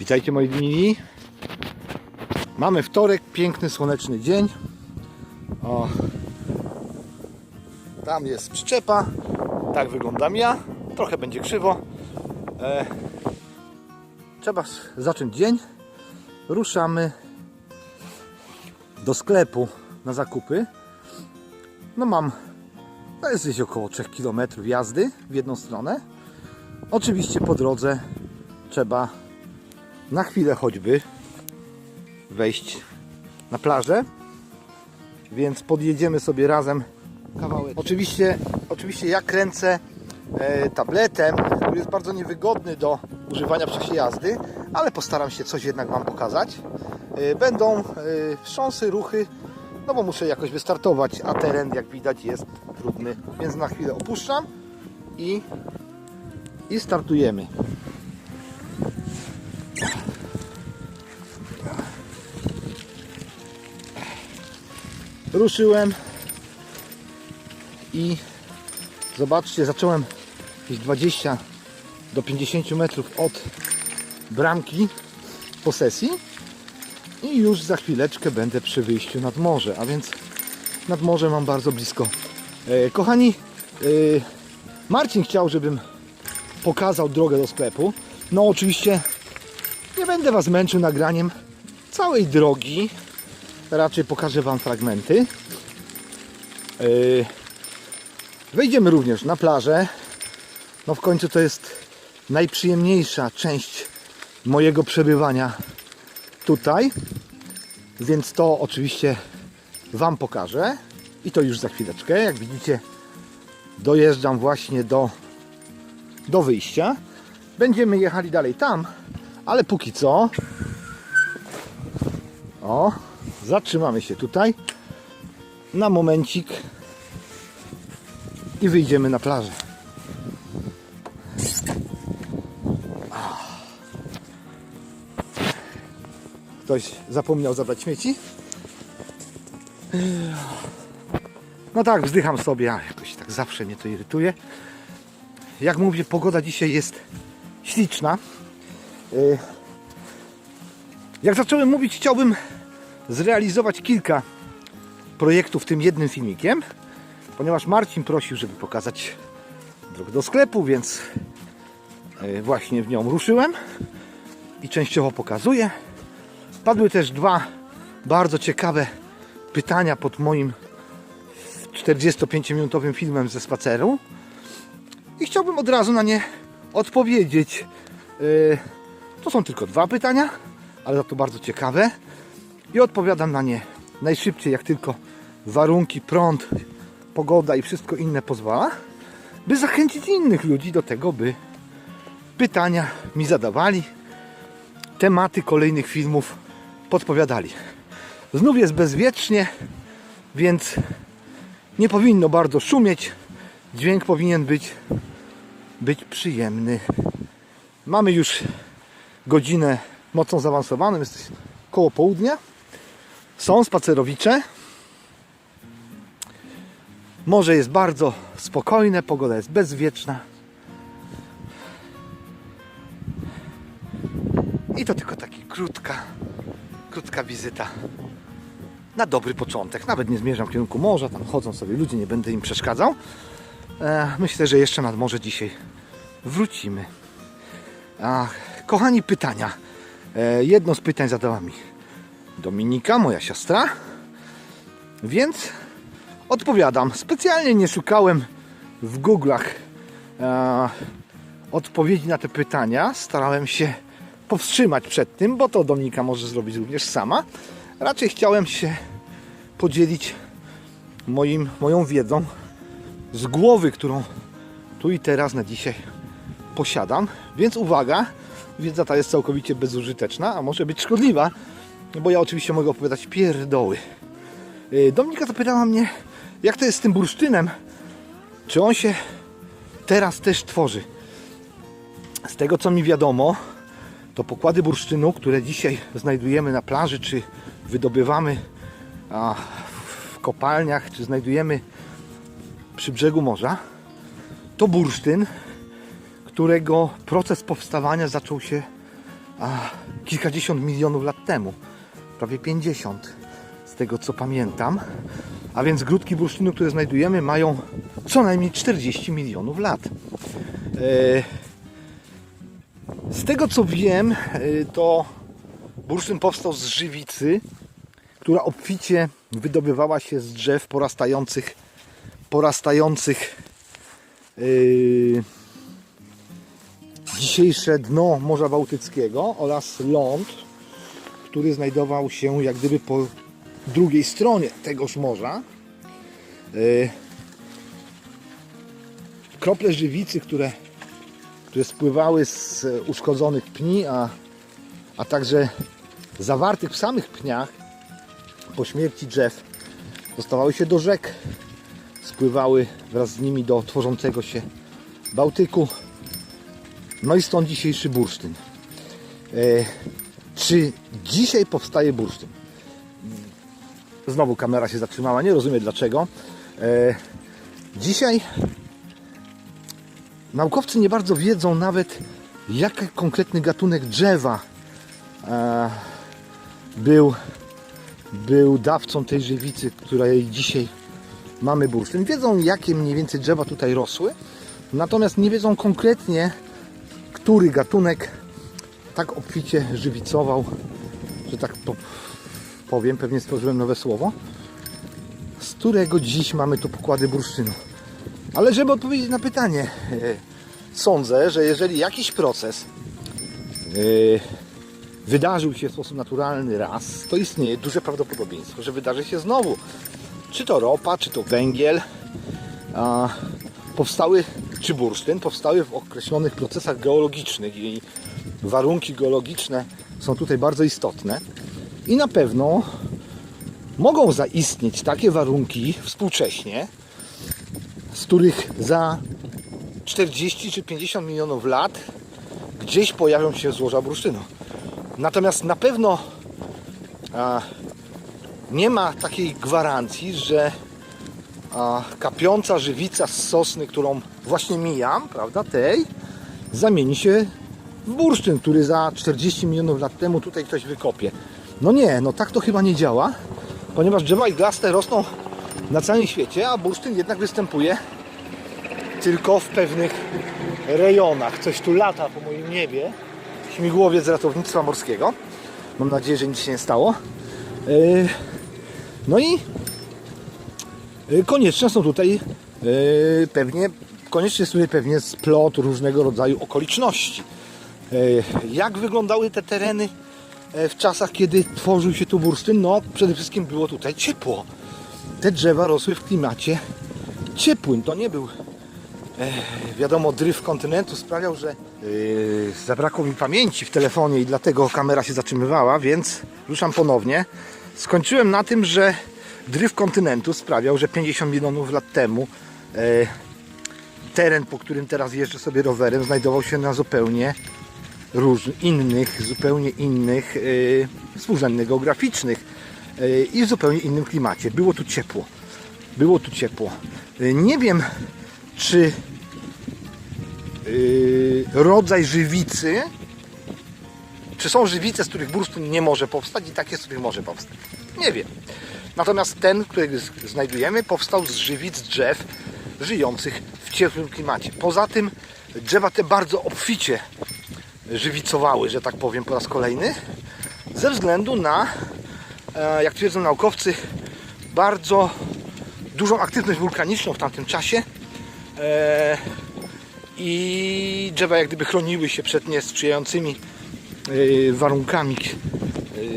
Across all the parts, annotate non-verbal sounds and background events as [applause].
Witajcie moi mili. Mamy wtorek, piękny, słoneczny dzień. O. Tam jest przyczepa. Tak wyglądam ja. Trochę będzie krzywo. E, trzeba zacząć dzień. Ruszamy do sklepu na zakupy. No mam, to jest gdzieś około 3 km jazdy w jedną stronę. Oczywiście po drodze trzeba na chwilę choćby wejść na plażę. Więc podjedziemy sobie razem kawałek. Oczywiście, oczywiście ja kręcę e, tabletem, który jest bardzo niewygodny do używania w czasie jazdy, ale postaram się coś jednak Wam pokazać. E, będą e, wstrząsy, ruchy, no bo muszę jakoś wystartować, a teren jak widać jest trudny, więc na chwilę opuszczam i, i startujemy. Ruszyłem i zobaczcie, zacząłem jakieś 20 do 50 metrów od bramki posesji i już za chwileczkę będę przy wyjściu nad morze, a więc nad morze mam bardzo blisko. E, kochani, e, Marcin chciał, żebym pokazał drogę do sklepu. No oczywiście będę Was męczył nagraniem całej drogi, raczej pokażę Wam fragmenty. Yy, Wejdziemy również na plażę. No w końcu to jest najprzyjemniejsza część mojego przebywania tutaj. Więc to oczywiście Wam pokażę. I to już za chwileczkę. Jak widzicie, dojeżdżam właśnie do, do wyjścia. Będziemy jechali dalej tam, ale póki co. O, zatrzymamy się tutaj na momencik i wyjdziemy na plażę. Ktoś zapomniał zabrać śmieci? No tak, wzdycham sobie, a jakoś tak zawsze mnie to irytuje. Jak mówię, pogoda dzisiaj jest śliczna. Yy, Jak zacząłem mówić, chciałbym zrealizować kilka projektów tym jednym filmikiem, ponieważ Marcin prosił, żeby pokazać drogę do sklepu, więc e, właśnie w nią ruszyłem i częściowo pokazuję. Padły też dwa bardzo ciekawe pytania pod moim 45-minutowym filmem ze spaceru i chciałbym od razu na nie odpowiedzieć. To są tylko dwa pytania, ale za to bardzo ciekawe i odpowiadam na nie najszybciej, jak tylko warunki, prąd, pogoda i wszystko inne pozwala, by zachęcić innych ludzi do tego, by pytania mi zadawali, tematy kolejnych filmów podpowiadali. Znów jest bezwiecznie, więc nie powinno bardzo szumieć. Dźwięk powinien być, być przyjemny. Mamy już godzinę mocno zaawansowaną, jest koło południa. Są spacerowicze. Morze jest bardzo spokojne, pogoda jest bezwieczna. I to tylko taki krótka, krótka wizyta na dobry początek. Nawet nie zmierzam w kierunku morza, tam chodzą sobie ludzie, nie będę im przeszkadzał. E, myślę, że jeszcze nad morze dzisiaj wrócimy. A, kochani, pytania. E, jedno z pytań zadała mi Dominika, moja siostra. Więc odpowiadam. Specjalnie nie szukałem w Google'ach e, odpowiedzi na te pytania. Starałem się powstrzymać przed tym, bo to Dominika może zrobić również sama. Raczej chciałem się podzielić moim, moją wiedzą z głowy, którą tu i teraz na dzisiaj posiadam. Więc uwaga, wiedza ta jest całkowicie bezużyteczna, a może być szkodliwa, bo ja oczywiście mogę opowiadać pierdoły. Yy, Dominika zapytała mnie, jak to jest z tym bursztynem, czy on się teraz też tworzy. Z tego co mi wiadomo, to pokłady bursztynu, które dzisiaj znajdujemy na plaży, czy wydobywamy a, w kopalniach, czy znajdujemy przy brzegu morza, to bursztyn, którego proces powstawania zaczął się a, kilkadziesiąt milionów lat temu. Prawie 50 z tego co pamiętam. A więc grudki bursztynu, które znajdujemy, mają co najmniej 40 milionów lat. E, z tego co wiem, e, to bursztyn powstał z żywicy, która obficie wydobywała się z drzew porastających, porastających yy, dzisiejsze dno Morza Bałtyckiego oraz ląd, który znajdował się jak gdyby po drugiej stronie tegoż morza. Yy, krople żywicy, które, które spływały z uszkodzonych pni, a, a także zawartych w samych pniach po śmierci drzew dostawały się do rzek, spływały wraz z nimi do tworzącego się Bałtyku. No i stąd dzisiejszy bursztyn. E, czy dzisiaj powstaje bursztyn? Znowu kamera się zatrzymała, nie rozumiem dlaczego. E, dzisiaj naukowcy nie bardzo wiedzą nawet, jaki konkretny gatunek drzewa e, był był dawcą tej żywicy, której dzisiaj mamy bursztyn. Wiedzą, jakie mniej więcej drzewa tutaj rosły, natomiast nie wiedzą konkretnie, który gatunek tak obficie żywicował, że tak po- powiem, pewnie stworzyłem nowe słowo, z którego dziś mamy tu pokłady bursztynu. Ale żeby odpowiedzieć na pytanie, e, sądzę, że jeżeli jakiś proces e, wydarzył się w sposób naturalny raz, to istnieje duże prawdopodobieństwo, że wydarzy się znowu. Czy to ropa, czy to węgiel, powstały, czy bursztyn, powstały w określonych procesach geologicznych i warunki geologiczne są tutaj bardzo istotne. I na pewno mogą zaistnieć takie warunki współcześnie, z których za 40 czy 50 milionów lat gdzieś pojawią się złoża bursztynu. Natomiast na pewno a, nie ma takiej gwarancji, że kapiąca żywica z sosny, którą właśnie mijam, prawda, tej, zamieni się w bursztyn, który za 40 milionów lat temu tutaj ktoś wykopie. No nie, no tak to chyba nie działa, ponieważ drzewa iglaste rosną na całym świecie, a bursztyn jednak występuje tylko w pewnych rejonach. Coś tu lata po moim niebie śmigłowiec ratownictwa morskiego. Mam nadzieję, że nic się nie stało. Yy, No i konieczne są tutaj yy, pewnie, konieczny jest tutaj pewnie splot różnego rodzaju okoliczności. Yy, Jak wyglądały te tereny e, w czasach, kiedy tworzył się tu bursztyn? No, przede wszystkim było tutaj ciepło. Te drzewa rosły w klimacie ciepłym. To nie był wiadomo, dryf kontynentu sprawiał, że zabrakło mi pamięci w telefonie i dlatego kamera się zatrzymywała, więc ruszam ponownie. Skończyłem na tym, że dryf kontynentu sprawiał, że 50 milionów lat temu yy, teren, po którym teraz jeżdżę sobie rowerem, znajdował się na zupełnie róż, innych, zupełnie innych yy, współrzędnych geograficznych yy, i w zupełnie innym klimacie. Było tu ciepło. Było tu ciepło. Yy, nie wiem, czy yy, rodzaj żywicy, czy są żywice, z których bursztyn nie może powstać i takie, z których może powstać. Nie wiem. Natomiast ten, który znajdujemy, powstał z żywic drzew żyjących w ciepłym klimacie. Poza tym drzewa te bardzo obficie żywicowały, że tak powiem po raz kolejny, ze względu na, e, jak twierdzą naukowcy, bardzo dużą aktywność wulkaniczną w tamtym czasie e, i drzewa jak gdyby chroniły się przed niesprzyjającymi e, warunkami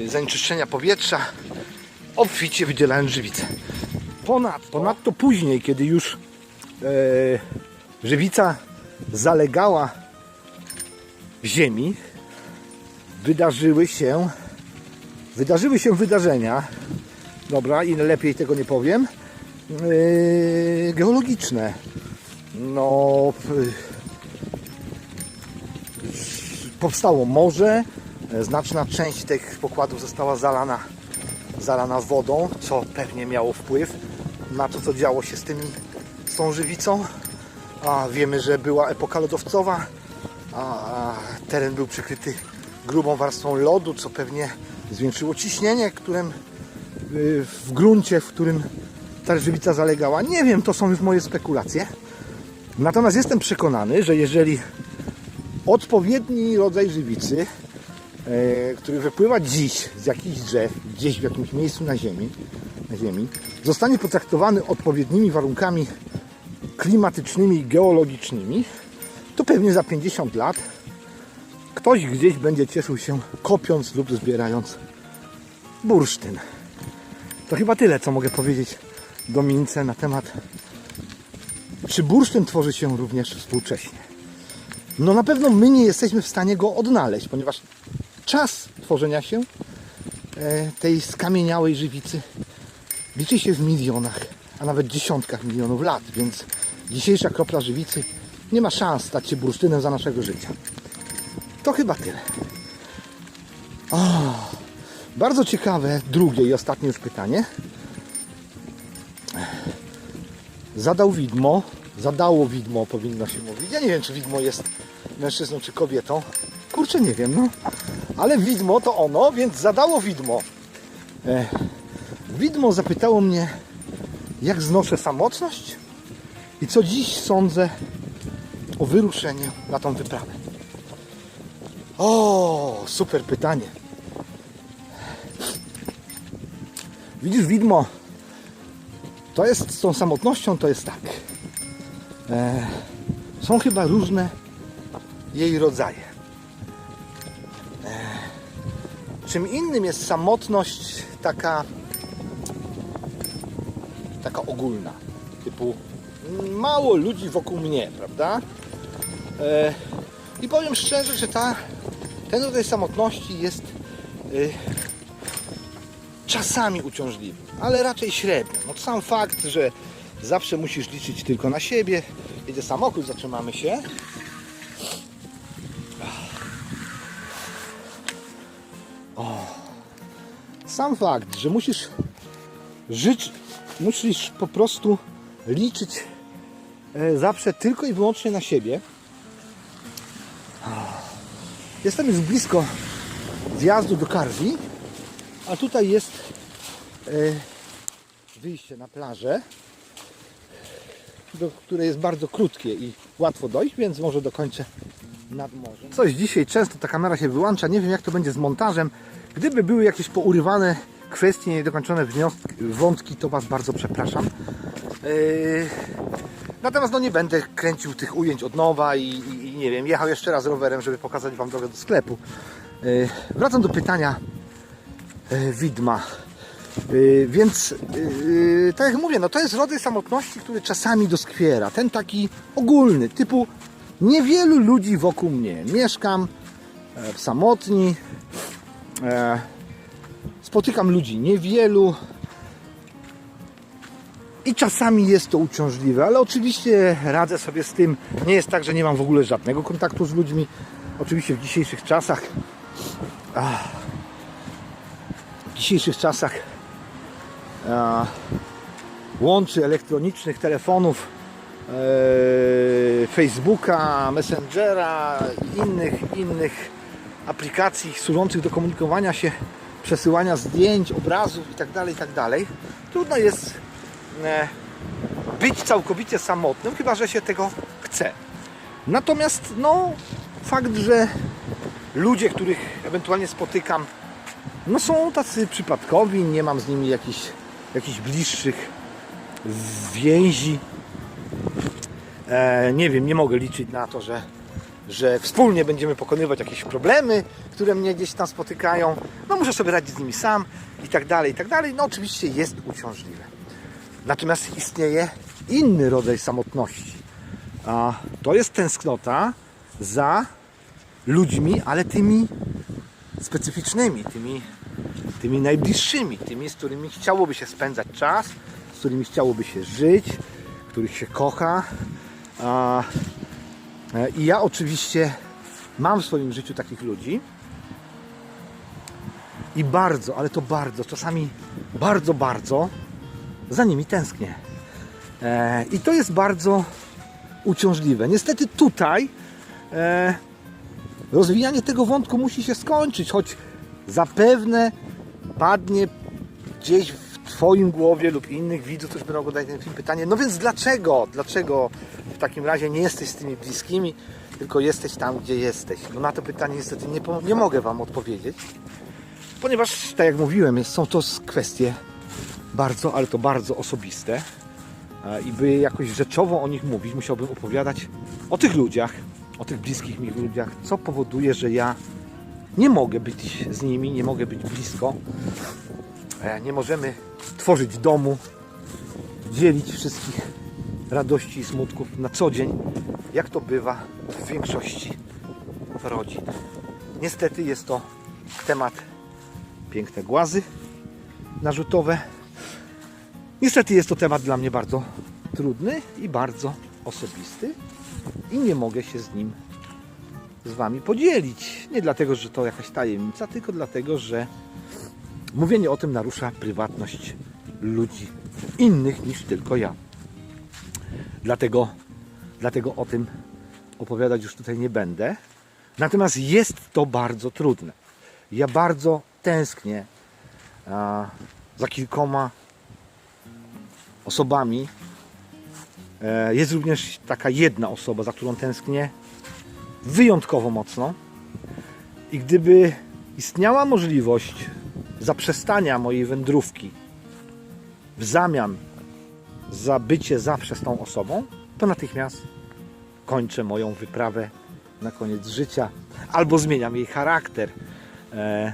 zanieczyszczenia powietrza, obficie wydzielając żywicę. Ponadto, ponadto później, kiedy już e, żywica zalegała w ziemi, wydarzyły się wydarzyły się wydarzenia, dobra, i lepiej tego nie powiem, yy, geologiczne. No, powstało morze, e, znaczna część tych pokładów została zalana, zalana wodą, co pewnie miało wpływ na to, co działo się z, tymi, z tą żywicą. A wiemy, że była epoka lodowcowa, a, teren był przykryty grubą warstwą lodu, co pewnie zwiększyło ciśnienie, którym y, w gruncie, w którym ta żywica zalegała. Nie wiem, to są już moje spekulacje. Natomiast jestem przekonany, że jeżeli odpowiedni rodzaj żywicy, który wypływa dziś z jakichś drzew, gdzieś w jakimś miejscu na ziemi, na ziemi zostanie potraktowany odpowiednimi warunkami klimatycznymi i geologicznymi, to pewnie za 50 lat ktoś gdzieś będzie cieszył się kopiąc lub zbierając bursztyn. To chyba tyle, co mogę powiedzieć Dominice na temat, czy bursztyn tworzy się również współcześnie. No na pewno my nie jesteśmy w stanie go odnaleźć, ponieważ czas tworzenia się e, tej skamieniałej żywicy liczy się w milionach, a nawet dziesiątkach milionów lat, więc dzisiejsza kropla żywicy nie ma szans stać się bursztynem za naszego życia. To chyba tyle. O, bardzo ciekawe drugie i ostatnie już pytanie. Zadał widmo, zadało widmo powinno się mówić. Ja nie wiem, czy widmo jest mężczyzną czy kobietą. Kurczę, nie wiem, no. Ale widmo to ono, więc zadało widmo. E, widmo zapytało mnie, jak znoszę samotność i co dziś sądzę o wyruszeniu na tą wyprawę. O, super pytanie. Widzisz, widmo, to jest z tą samotnością, to jest tak. E, są chyba różne jej rodzaje. Czym innym jest samotność taka taka ogólna, typu mało ludzi wokół mnie, prawda? E, I powiem szczerze, że ta, ten rodzaj samotności jest e, czasami uciążliwy, ale raczej średnio. No sam fakt, że zawsze musisz liczyć tylko na siebie, jedzie samochód, zatrzymamy się. Sam fakt, że musisz żyć, musisz po prostu liczyć e, zawsze tylko i wyłącznie na siebie. Jestem już blisko zjazdu do Karwi, a tutaj jest e, wyjście na plażę, do której jest bardzo krótkie i łatwo dojść, więc może dokończę nad morzem. Coś dzisiaj często ta kamera się wyłącza, nie wiem jak to będzie z montażem. Gdyby były jakieś pourywane kwestie, niedokończone wnioski, wątki, to Was bardzo przepraszam. Yy, Natomiast no nie będę kręcił tych ujęć od nowa i, i, i nie wiem, jechał jeszcze raz rowerem, żeby pokazać Wam drogę do sklepu. Yy, Wracam do pytania yy, widma. Yy, Więc, yy, tak jak mówię, no to jest rodzaj samotności, który czasami doskwiera. Ten taki ogólny, typu niewielu ludzi wokół mnie. Mieszkam e, w samotni, spotykam ludzi niewielu, i czasami jest to uciążliwe, ale oczywiście radzę sobie z tym. Nie jest tak, że nie mam w ogóle żadnego kontaktu z ludźmi. Oczywiście w dzisiejszych czasach. ach, w dzisiejszych czasach łączy elektronicznych telefonów, e, Facebooka, Messengera innych, innych aplikacji służących do komunikowania się, przesyłania zdjęć, obrazów itd. itd. Trudno jest e, być całkowicie samotnym, chyba że się tego chce. Natomiast no, fakt, że ludzie, których ewentualnie spotykam, no są tacy przypadkowi, nie mam z nimi jakichś, jakichś bliższych więzi. E, nie wiem, nie mogę liczyć na to, że, że wspólnie będziemy pokonywać jakieś problemy, które mnie gdzieś tam spotykają. No muszę sobie radzić z nimi sam i tak dalej, i tak dalej. No oczywiście jest uciążliwe. Natomiast istnieje inny rodzaj samotności. A to jest tęsknota za ludźmi, ale tymi specyficznymi, tymi, tymi najbliższymi, tymi, z którymi chciałoby się spędzać czas, z którymi chciałoby się żyć, których się kocha. A, I ja oczywiście mam w swoim życiu takich ludzi. I bardzo, ale to bardzo, czasami bardzo, bardzo za nimi tęsknię. E, I to jest bardzo uciążliwe. Niestety tutaj e, rozwijanie tego wątku musi się skończyć, choć zapewne padnie gdzieś Twoim głowie lub innych widzów, którzy będą oglądać ten film pytanie, no więc dlaczego, dlaczego w takim razie nie jesteś z tymi bliskimi, tylko jesteś tam, gdzie jesteś? No na to pytanie niestety nie, nie mogę Wam odpowiedzieć, ponieważ, tak jak mówiłem, są to kwestie bardzo, ale to bardzo osobiste i by jakoś rzeczowo o nich mówić, musiałbym opowiadać o tych ludziach, o tych bliskich mi ludziach, co powoduje, że ja nie mogę być z nimi, nie mogę być blisko. Nie możemy tworzyć domu, dzielić wszystkich radości i smutków na co dzień, jak to bywa w większości rodzin. Niestety jest to temat piękne głazy narzutowe. Niestety jest to temat dla mnie bardzo trudny i bardzo osobisty i nie mogę się z nim z Wami podzielić. Nie dlatego, że to jakaś tajemnica, tylko dlatego, że mówienie o tym narusza prywatność ludzi innych niż tylko ja. Dlatego, dlatego o tym opowiadać już tutaj nie będę. Natomiast jest to bardzo trudne. Ja bardzo tęsknię a, za kilkoma osobami. E, Jest również taka jedna osoba, za którą tęsknię wyjątkowo mocno. I gdyby istniała możliwość zaprzestania mojej wędrówki w zamian za bycie zawsze z tą osobą, to natychmiast kończę moją wyprawę na koniec życia albo zmieniam jej charakter. E, e,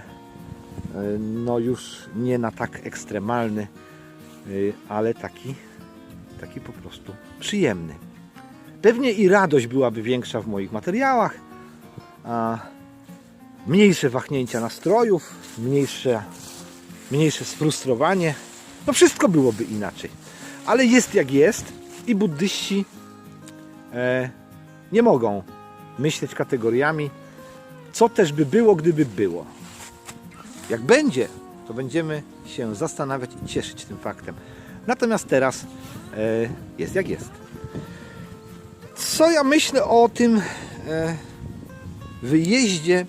no już nie na tak ekstremalny, y, ale taki, taki po prostu przyjemny. Pewnie i radość byłaby większa w moich materiałach, a mniejsze wahnięcia nastrojów, mniejsze, mniejsze sfrustrowanie. No wszystko byłoby inaczej. Ale jest jak jest i buddyści e, nie mogą myśleć kategoriami, co też by było, gdyby było. Jak będzie, to będziemy się zastanawiać i cieszyć tym faktem. Natomiast teraz e, jest jak jest. Co ja myślę o tym e, wyjeździe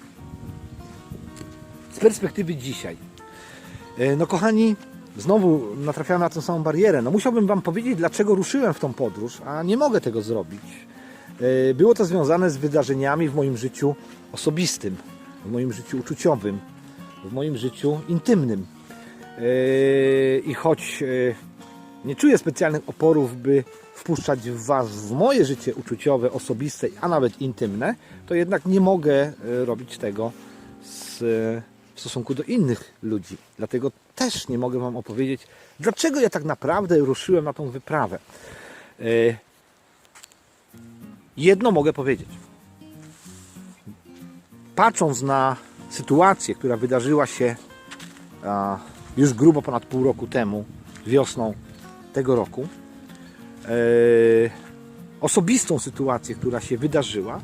z perspektywy dzisiaj? E, no kochani, znowu natrafiałem na tą samą barierę. No musiałbym Wam powiedzieć, dlaczego ruszyłem w tą podróż, a nie mogę tego zrobić. E, Było to związane z wydarzeniami w moim życiu osobistym, w moim życiu uczuciowym, w moim życiu intymnym. E, I choć nie czuję specjalnych oporów, by wpuszczać Was w moje życie uczuciowe, osobiste, a nawet intymne, to jednak nie mogę robić tego z, stosunku do innych ludzi. Dlatego też nie mogę Wam opowiedzieć, dlaczego ja tak naprawdę ruszyłem na tą wyprawę. E, Jedno mogę powiedzieć. Patrząc na sytuację, która wydarzyła się już grubo ponad pół roku temu, wiosną tego roku, e, osobistą sytuację, która się wydarzyła,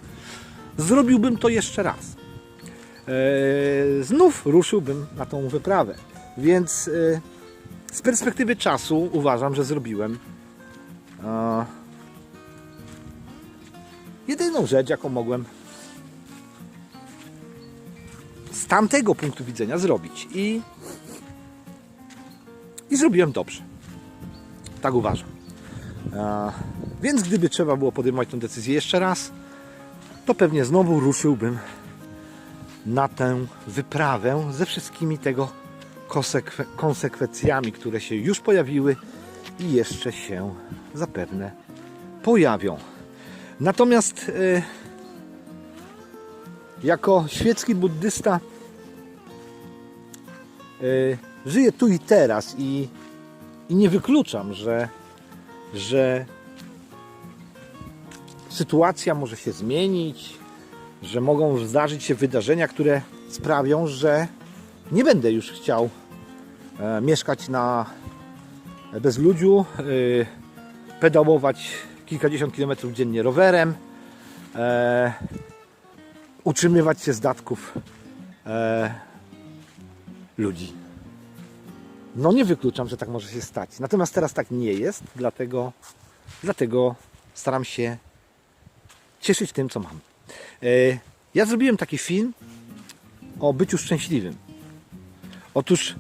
zrobiłbym to jeszcze raz. E, znów ruszyłbym na tą wyprawę. Więc e, z perspektywy czasu uważam, że zrobiłem a, jedyną rzecz, jaką mogłem z tamtego punktu widzenia zrobić. I, i zrobiłem dobrze. Tak uważam. Więc gdyby trzeba było podejmować tę decyzję jeszcze raz, to pewnie znowu ruszyłbym na tę wyprawę ze wszystkimi tego konsekwe- konsekwencjami, które się już pojawiły i jeszcze się zapewne pojawią. Natomiast e, jako świecki buddysta e, żyję tu i teraz i, i nie wykluczam, że, że sytuacja może się zmienić, że mogą zdarzyć się wydarzenia, które sprawią, że nie będę już chciał e, mieszkać na bezludziu, e, pedałować kilkadziesiąt kilometrów dziennie rowerem, e, utrzymywać się z datków e, ludzi. No nie wykluczam, że tak może się stać. Natomiast teraz tak nie jest, dlatego, dlatego staram się cieszyć tym, co mam. E, Ja zrobiłem taki film o byciu szczęśliwym. Otóż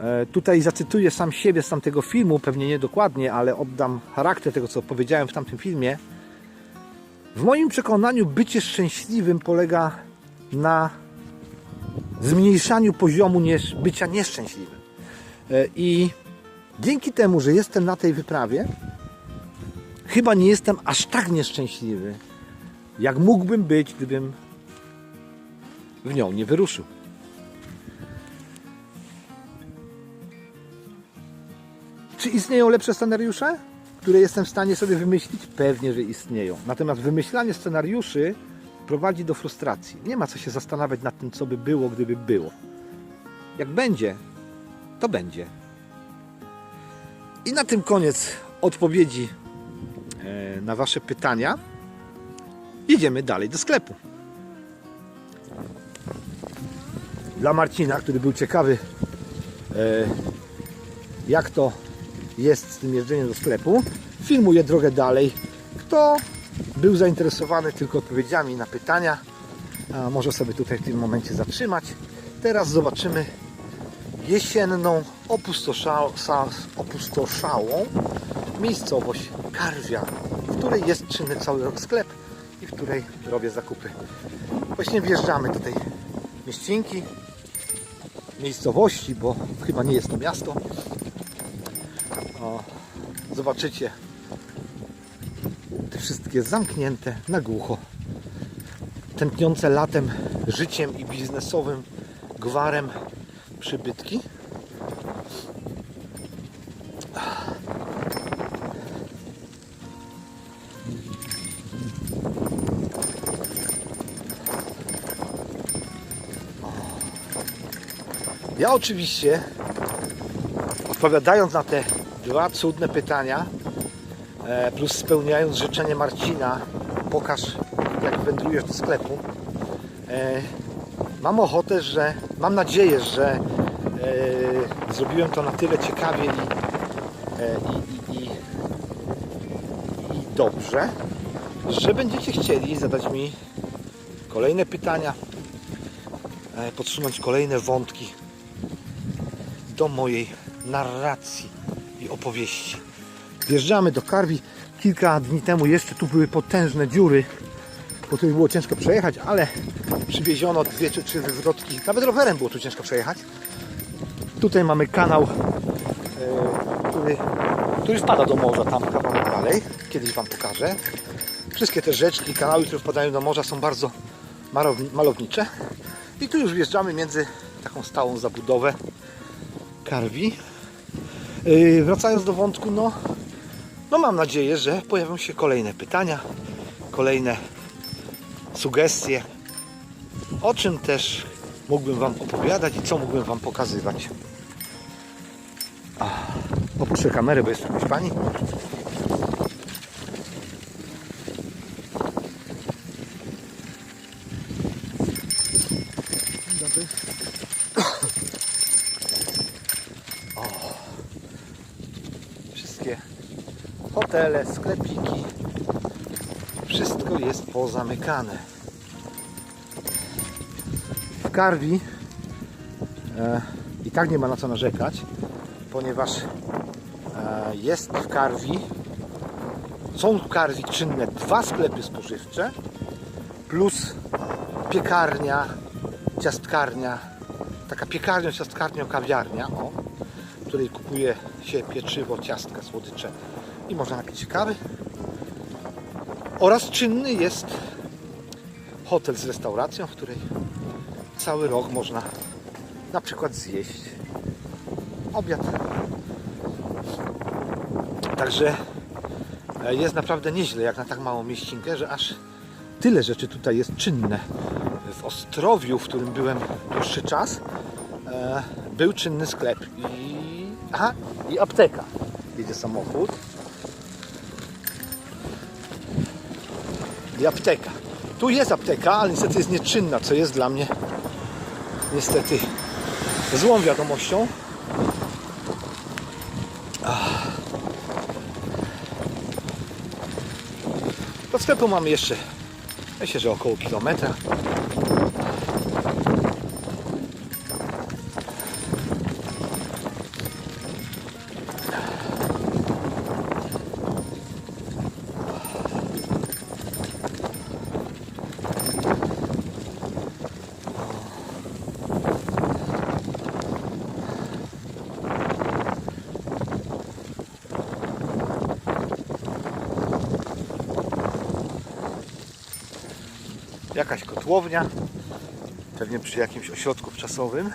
e, tutaj zacytuję sam siebie z tamtego filmu, pewnie nie dokładnie, ale oddam charakter tego, co powiedziałem w tamtym filmie. W moim przekonaniu bycie szczęśliwym polega na zmniejszaniu poziomu bycia nieszczęśliwym. E, I dzięki temu, że jestem na tej wyprawie, chyba nie jestem aż tak nieszczęśliwy, jak mógłbym być, gdybym w nią nie wyruszył. Czy istnieją lepsze scenariusze, które jestem w stanie sobie wymyślić? Pewnie, że istnieją. Natomiast wymyślanie scenariuszy prowadzi do frustracji. Nie ma co się zastanawiać nad tym, co by było, gdyby było. Jak będzie, to będzie. I na tym koniec odpowiedzi e, na Wasze pytania. Jedziemy dalej do sklepu. Dla Marcina, który był ciekawy, e, jak to jest z tym jeżdżeniem do sklepu, filmuję drogę dalej. Kto był zainteresowany tylko odpowiedziami na pytania, może sobie tutaj w tym momencie zatrzymać. Teraz zobaczymy jesienną, opustosza- sa- opustoszałą miejscowość Karwia, w której jest czynny cały rok sklep w której robię zakupy. Właśnie wjeżdżamy do tej mieścinki, miejscowości, bo chyba nie jest to miasto. O, zobaczycie te wszystkie zamknięte na głucho, tętniące latem życiem i biznesowym gwarem przybytki. Oczywiście, odpowiadając na te dwa cudne pytania, e, plus spełniając życzenie Marcina, pokaż jak wędrujesz do sklepu, e, mam ochotę, że, mam nadzieję, że e, zrobiłem to na tyle ciekawie i, i, i, i, dobrze, że będziecie chcieli zadać mi kolejne pytania, podsunąć kolejne wątki do mojej narracji i opowieści. Wjeżdżamy do Karwi. Kilka dni temu jeszcze tu były potężne dziury, po których było ciężko przejechać, ale przywieziono dwie czy trzy wywrotki. Nawet rowerem było tu ciężko przejechać. Tutaj mamy kanał, e, który, który wpada do morza, tam kawałek dalej. Kiedyś Wam pokażę. Wszystkie te rzeczki, kanały, które wpadają do morza są bardzo malowni- malownicze. I tu już wjeżdżamy między taką stałą zabudowę karwi. Yy, wracając do wątku, no, no mam nadzieję, że pojawią się kolejne pytania, kolejne sugestie, o czym też mógłbym Wam opowiadać i co mógłbym Wam pokazywać. Opuszczę kamerę, bo jest jakaś pani. Dzień dobry. wszystkie hotele, sklepiki, wszystko jest pozamykane. W Karwi e, i tak nie ma na co narzekać, ponieważ e, jest w Karwi, są w Karwi czynne dwa sklepy spożywcze plus piekarnia, ciastkarnia, taka piekarnia, ciastkarnia, kawiarnia, o, w której kupuje się pieczywo, ciastka, słodycze i można napić kawy. Oraz czynny jest hotel z restauracją, w której cały rok można na przykład zjeść obiad. Także e, jest naprawdę nieźle jak na tak małą mieścinkę, że aż tyle rzeczy tutaj jest czynne. W Ostrowiu, w którym byłem dłuższy czas, e, był czynny sklep i, aha, i apteka. Jedzie samochód. I apteka. Tu jest apteka, ale niestety jest nieczynna, co jest dla mnie niestety złą wiadomością. Ach. Do sklepu mamy jeszcze Myślę, że około kilometra. Jakaś kotłownia. Pewnie przy jakimś ośrodku wczasowym.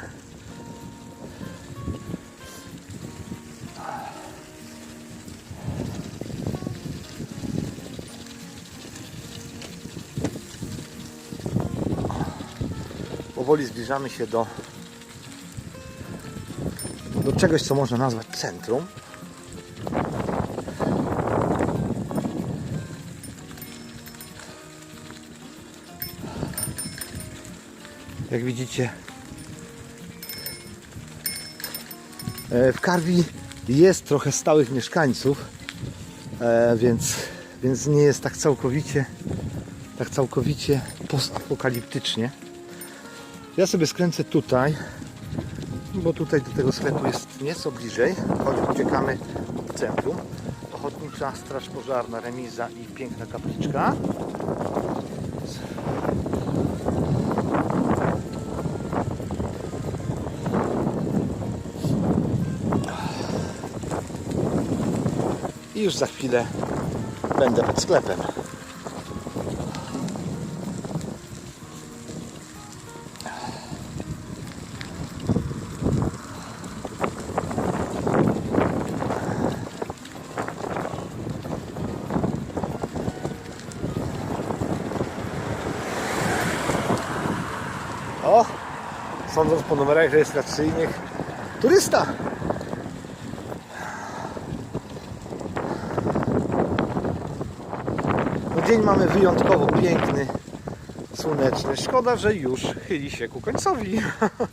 Powoli zbliżamy się do do czegoś, co można nazwać centrum. Jak widzicie, e, w Karwi jest trochę stałych mieszkańców, e, więc, więc nie jest tak całkowicie tak całkowicie postapokaliptycznie. Ja sobie skręcę tutaj, bo tutaj do tego sklepu jest nieco bliżej, choć uciekamy od centrum. Ochotnicza Straż Pożarna, remiza i piękna kapliczka. Już za chwilę będę pod sklepem. O! Sądząc po numerach rejestracyjnych, turysta! Dzień mamy wyjątkowo piękny, słoneczny. Szkoda, że już chyli się ku końcowi.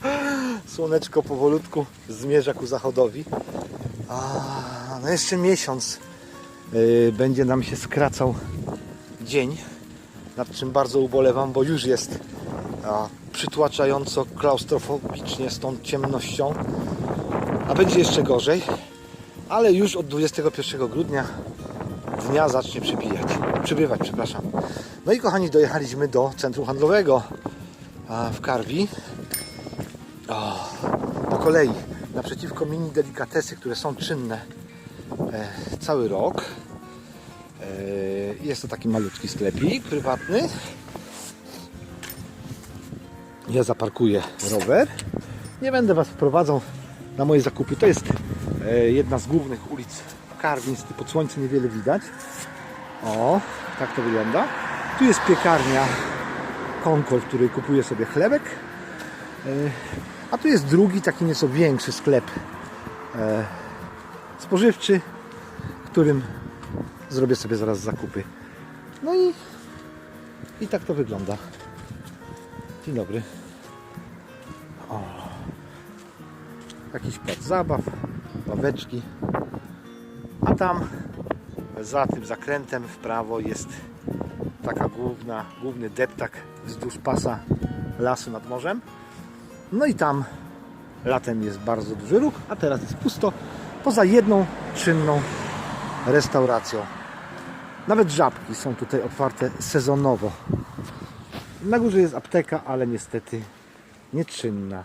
[laughs] Słoneczko powolutku zmierza ku zachodowi. A, no jeszcze miesiąc yy, będzie nam się skracał dzień, nad czym bardzo ubolewam, bo już jest a, przytłaczająco klaustrofobicznie z tą ciemnością, a będzie jeszcze gorzej, ale już od 21 grudnia dnia zacznie przybijać, przybywać, przepraszam. No i kochani, dojechaliśmy do centrum handlowego w Karwi. O, po kolei, naprzeciwko mini delikatesy, które są czynne e, cały rok. E, jest to taki malutki sklepik prywatny. Ja zaparkuję rower. Nie będę Was wprowadzał na moje zakupy. To jest e, jedna z głównych ulic Karwi. Niestety pod słońcem niewiele widać. O, tak to wygląda. Tu jest piekarnia Konkol, w której kupuję sobie chlebek. E, A tu jest drugi, taki nieco większy sklep e, spożywczy, którym zrobię sobie zaraz zakupy. No i, i tak to wygląda. Dzień dobry. O. Jakiś plac zabaw, ławeczki. A tam za tym zakrętem w prawo jest taka główna, główny deptak wzdłuż pasa lasu nad morzem. No i tam latem jest bardzo duży ruch, a teraz jest pusto. Poza jedną czynną restauracją. Nawet żabki są tutaj otwarte sezonowo. Na górze jest apteka, ale niestety nieczynna.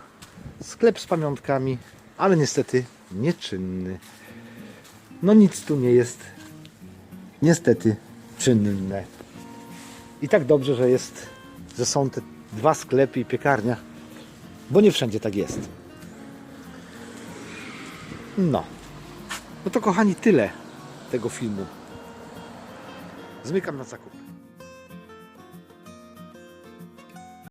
Sklep z pamiątkami, ale niestety nieczynny. No nic tu nie jest niestety czynne. I tak dobrze, że jest, że są te dwa sklepy i piekarnia, bo nie wszędzie tak jest. No. No to kochani tyle tego filmu. Zmykam na zakupy.